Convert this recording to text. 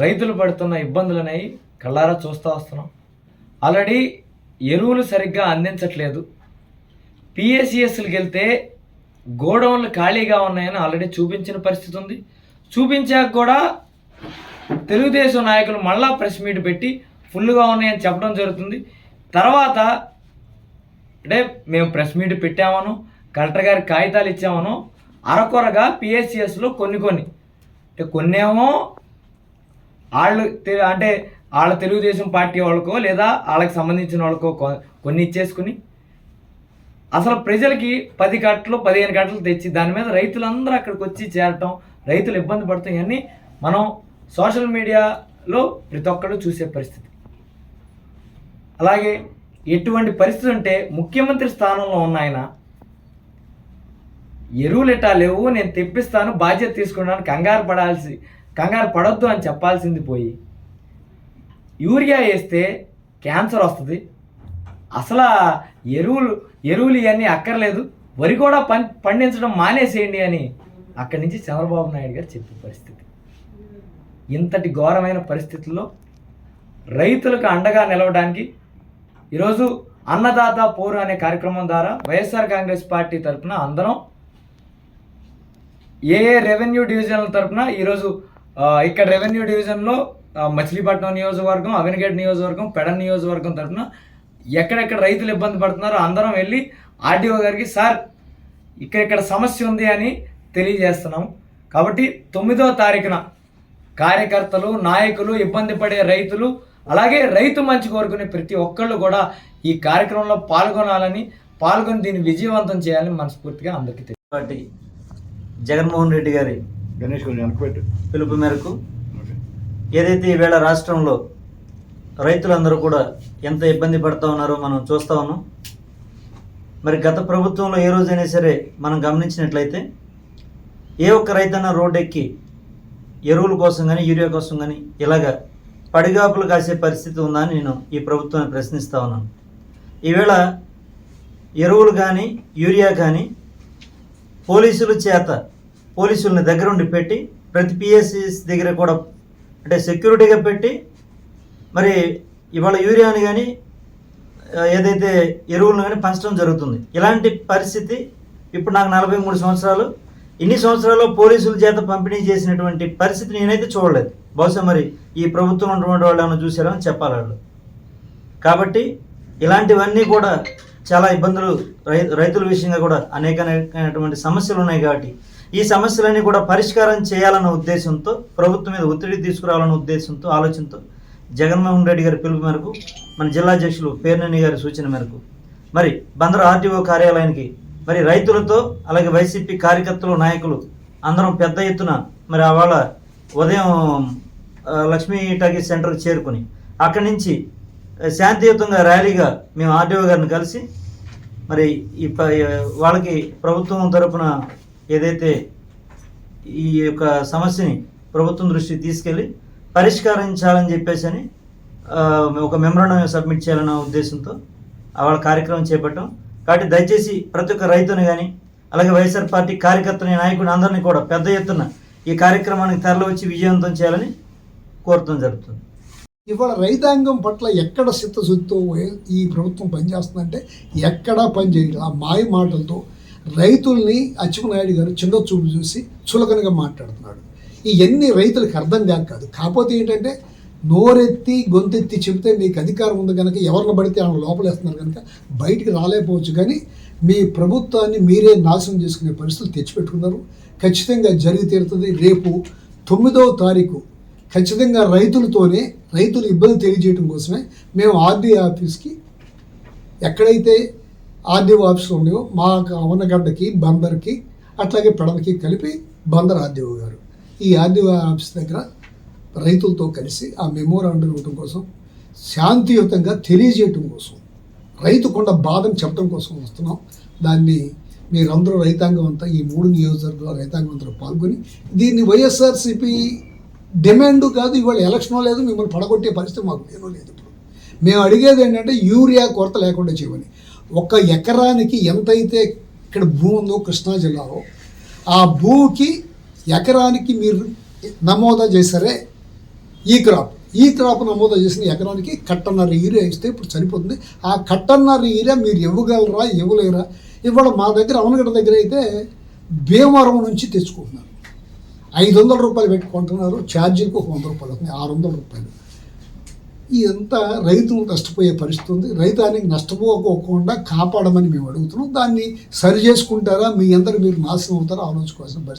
రైతులు పడుతున్న ఇబ్బందులనై కళ్ళారా చూస్తూ వస్తున్నాం. ఆల్రెడీ ఎరువులు సరిగ్గా అందించట్లేదు. పిఎస్సిఎస్లకు వెళ్తే గోడౌన్లు ఖాళీగా ఉన్నాయని ఆల్రెడీ చూపించిన పరిస్థితి ఉంది. చూపించాక కూడా తెలుగుదేశం నాయకులు మళ్ళా ప్రెస్ మీట్ పెట్టి ఫుల్గా ఉన్నాయని చెప్పడం జరుగుతుంది. తర్వాత అంటే మేము ప్రెస్ మీట్ పెట్టామను కలెక్టర్ గారికి కాగితాలు ఇచ్చామను అరకొరగా పిఎస్సిఎస్లో కొన్ని కొన్ని కొన్నేమో వాళ్ళు తె- అంటే వాళ్ళ తెలుగుదేశం పార్టీ వాళ్ళకో లేదా వాళ్ళకి సంబంధించిన వాళ్ళకో కొన్ని ఇచ్చేసుకుని అసలు ప్రజలకి పది గంటలు పదిహేను గంటలు తెచ్చి దాని మీద రైతులందరూ అక్కడికి వచ్చి చేరటం రైతులు ఇబ్బంది పడతాం ఇవన్నీ మనం సోషల్ మీడియాలో ప్రతి ఒక్కరు చూసే పరిస్థితి. అలాగే ఎటువంటి పరిస్థితి అంటే ముఖ్యమంత్రి స్థానంలో ఉన్న ఆయన ఎరువులు లేవు నేను తెప్పిస్తాను బాధ్యత తీసుకున్నాను కంగారు పడాల్సి కంగారు పడొద్దు అని చెప్పాల్సింది పోయి. యూరియా వేస్తే క్యాన్సర్ వస్తుంది. అసలు ఎరువులు ఎరువులు ఇవన్నీ అక్కర్లేదు. వరి కూడా పం పండించడం మానేసేయండి అని అక్కడి నుంచి చంద్రబాబు నాయుడు గారు చెప్పే పరిస్థితి. ఇంతటి ఘోరమైన పరిస్థితుల్లో రైతులకు అండగా నిలవడానికి ఈరోజు అన్నదాత పోరు అనే కార్యక్రమం ద్వారా వైఎస్ఆర్ కాంగ్రెస్ పార్టీ తరఫున అందరం ఏ ఏ రెవెన్యూ డివిజన్ల తరపున ఈరోజు ఇక్కడ రెవెన్యూ డివిజన్లో మచిలీపట్నం నియోజకవర్గం అవినగడ్ నియోజకవర్గం పెడన్ నియోజకవర్గం తరపున ఎక్కడెక్కడ రైతులు ఇబ్బంది పడుతున్నారో అందరం వెళ్ళి ఆర్డీఓ గారికి సార్ ఇక్కడ ఇక్కడ సమస్య ఉంది అని తెలియజేస్తున్నాం. కాబట్టి తొమ్మిదో తారీఖున కార్యకర్తలు నాయకులు ఇబ్బంది పడే రైతులు అలాగే రైతు మంచి కోరుకునే ప్రతి ఒక్కళ్ళు కూడా ఈ కార్యక్రమంలో పాల్గొనాలని పాల్గొని దీన్ని విజయవంతం చేయాలని మనస్ఫూర్తిగా అందరికీ తెలియదు జగన్మోహన్ రెడ్డి గారి గణేష్ పిలుపు మేరకు ఏదైతే ఈవేళ రాష్ట్రంలో రైతులందరూ కూడా ఎంత ఇబ్బంది పడతా ఉన్నారో మనం చూస్తా ఉన్నాం. మరి గత ప్రభుత్వంలో ఏ రోజైనా సరే మనం గమనించినట్లయితే ఏ ఒక్క రైతన్న రోడ్డు ఎక్కి ఎరువుల కోసం కానీ యూరియా కోసం కానీ ఇలాగ పడిగాపులు కాసే పరిస్థితి ఉందా అని నేను ఈ ప్రభుత్వాన్ని ప్రశ్నిస్తా ఉన్నాను. ఈవేళ ఎరువులు కానీ యూరియా కానీ పోలీసుల చేత పోలీసుల్ని దగ్గరుండి పెట్టి ప్రతి పిఎస్సిస్ దగ్గర కూడా అంటే సెక్యూరిటీగా పెట్టి మరి ఇవాళ యూరియాని కానీ ఏదైతే ఎరువులను కానీ పంచడం జరుగుతుంది. ఇలాంటి పరిస్థితి ఇప్పుడు నాకు నలభై మూడు సంవత్సరాలు. ఇన్ని సంవత్సరాల్లో పోలీసుల చేత పంపిణీ చేసినటువంటి పరిస్థితి నేనైతే చూడలేదు. బహుశా మరి ఈ ప్రభుత్వం ఉన్నటువంటి వాళ్ళు ఏమైనా చూసారో చెప్పాలి వాళ్ళు కాబట్టి ఇలాంటివన్నీ కూడా చాలా ఇబ్బందులు రై రైతుల విషయంగా కూడా అనేక అనేకమైనటువంటి సమస్యలు ఉన్నాయి కాబట్టి ఈ సమస్యలన్నీ కూడా పరిష్కారం చేయాలన్న ఉద్దేశంతో ప్రభుత్వం మీద ఒత్తిడి తీసుకురావాలన్న ఉద్దేశంతో ఆలోచనతో జగన్మోహన్ రెడ్డి గారి పిలుపు మేరకు మన జిల్లా అధ్యక్షులు పేర్నని గారి సూచన మేరకు మరి బందరు ఆర్టీఓ కార్యాలయానికి మరి రైతులతో అలాగే వైసీపీ కార్యకర్తలు నాయకులు అందరం పెద్ద ఎత్తున మరి ఆవాళ ఉదయం లక్ష్మీ టాకీ సెంటర్కి చేరుకుని అక్కడి నుంచి శాంతియుతంగా ర్యాలీగా మేము ఆర్డీఓ గారిని కలిసి మరి ఈ వాళ్ళకి ప్రభుత్వం తరపున ఏదైతే ఈ యొక్క సమస్యని ప్రభుత్వం దృష్టికి తీసుకెళ్ళి పరిష్కరించాలని చెప్పేసి అని ఒక మెమరాండం సబ్మిట్ చేయాలన్న ఉద్దేశంతో ఆ వాళ్ళ కార్యక్రమం చేపట్టాం. కాబట్టి దయచేసి ప్రతి ఒక్క రైతుని కానీ అలాగే వైఎస్ఆర్ పార్టీ కార్యకర్తని నాయకుని అందరినీ కూడా పెద్ద ఎత్తున ఈ కార్యక్రమానికి తరలి వచ్చి విజయవంతం చేయాలని కోరటం జరుగుతుంది. ఇవాళ రైతాంగం పట్ల ఎక్కడ చిత్తశుద్ధితో ఈ ప్రభుత్వం పనిచేస్తుందంటే ఎక్కడా పనిచేయదు ఆ మాయ మాటలతో రైతుల్ని అచ్చెన్నాయుడు గారు చిన్న చూపు చూసి చులకనగా మాట్లాడుతున్నాడు. ఇవన్నీ రైతులకు అర్థం కాక కాదు. కాకపోతే ఏంటంటే నోరెత్తి గొంతెత్తి చెబితే మీకు అధికారం ఉంది కనుక ఎవరిని పడితే వాళ్ళని లోపలేస్తున్నారు కనుక బయటికి రాలేకపోవచ్చు. కానీ మీ ప్రభుత్వాన్ని మీరే నాశనం చేసుకునే పరిస్థితులు తెచ్చిపెట్టుకున్నారు. ఖచ్చితంగా జరిగి తీరుతుంది. రేపు తొమ్మిదవ తారీఖు ఖచ్చితంగా రైతులతోనే రైతులు ఇబ్బంది తెలియజేయడం కోసమే మేము ఆర్డీ ఆఫీస్కి ఎక్కడైతే ఆర్డీఓ ఆఫీసులు ఉండే మా అవనగడ్డకి బందర్కి అట్లాగే పెడలకి కలిపి బందర్ ఆర్డీఓ గారు. ఈ ఆర్డీఓ ఆఫీస్ దగ్గర రైతులతో కలిసి ఆ మెమోరాండం ఇవ్వడం కోసం శాంతియుతంగా తెలియజేయటం కోసం రైతుకున్న బాధను చెప్పడం కోసం వస్తున్నాం. దాన్ని మీరందరూ రైతాంగం అంతా ఈ మూడు నియోజకవర్గాల రైతాంగం అందరూ పాల్గొని దీన్ని వైఎస్ఆర్సీపీ డిమాండ్ కాదు ఇవాళ ఎలక్షనో లేదు మిమ్మల్ని పడగొట్టే పరిస్థితి మాకు లేనో లేదు ఇప్పుడు. మేము అడిగేది ఏంటంటే యూరియా కొరత లేకుండా చేయమని. ఒక ఎకరానికి ఎంతైతే ఇక్కడ భూమి ఉందో కృష్ణా జిల్లాలో ఆ భూమికి ఎకరానికి మీరు నమోదా చేశారే ఈ క్రాప్. ఈ క్రాప్ నమోదు చేసిన ఎకరానికి కట్టన్నర ఈరియా ఇస్తే ఇప్పుడు సరిపోతుంది. ఆ కట్టన్నర ఈరియా మీరు ఇవ్వగలరా ఇవ్వలేరా? ఇవాళ మా దగ్గర అవనగడ్డ దగ్గర అయితే భీమవరం నుంచి తెచ్చుకుంటున్నారు. ఐదు వందల రూపాయలు పెట్టుకుంటున్నారు ఛార్జీలకు ఒక వంద రూపాయలు అవుతుంది ఆరు వందల రూపాయలు. ఇదంతా రైతు నష్టపోయే పరిస్థితి ఉంది. రైతానికి నష్టపోకోకుండా కాపాడమని మేము అడుగుతున్నాం. దాన్ని సరి చేసుకుంటారా? మీ అందరూ మీరు నాశనం అవుతారా? ఆలోచించుకోవాల్సిన పరిస్థితి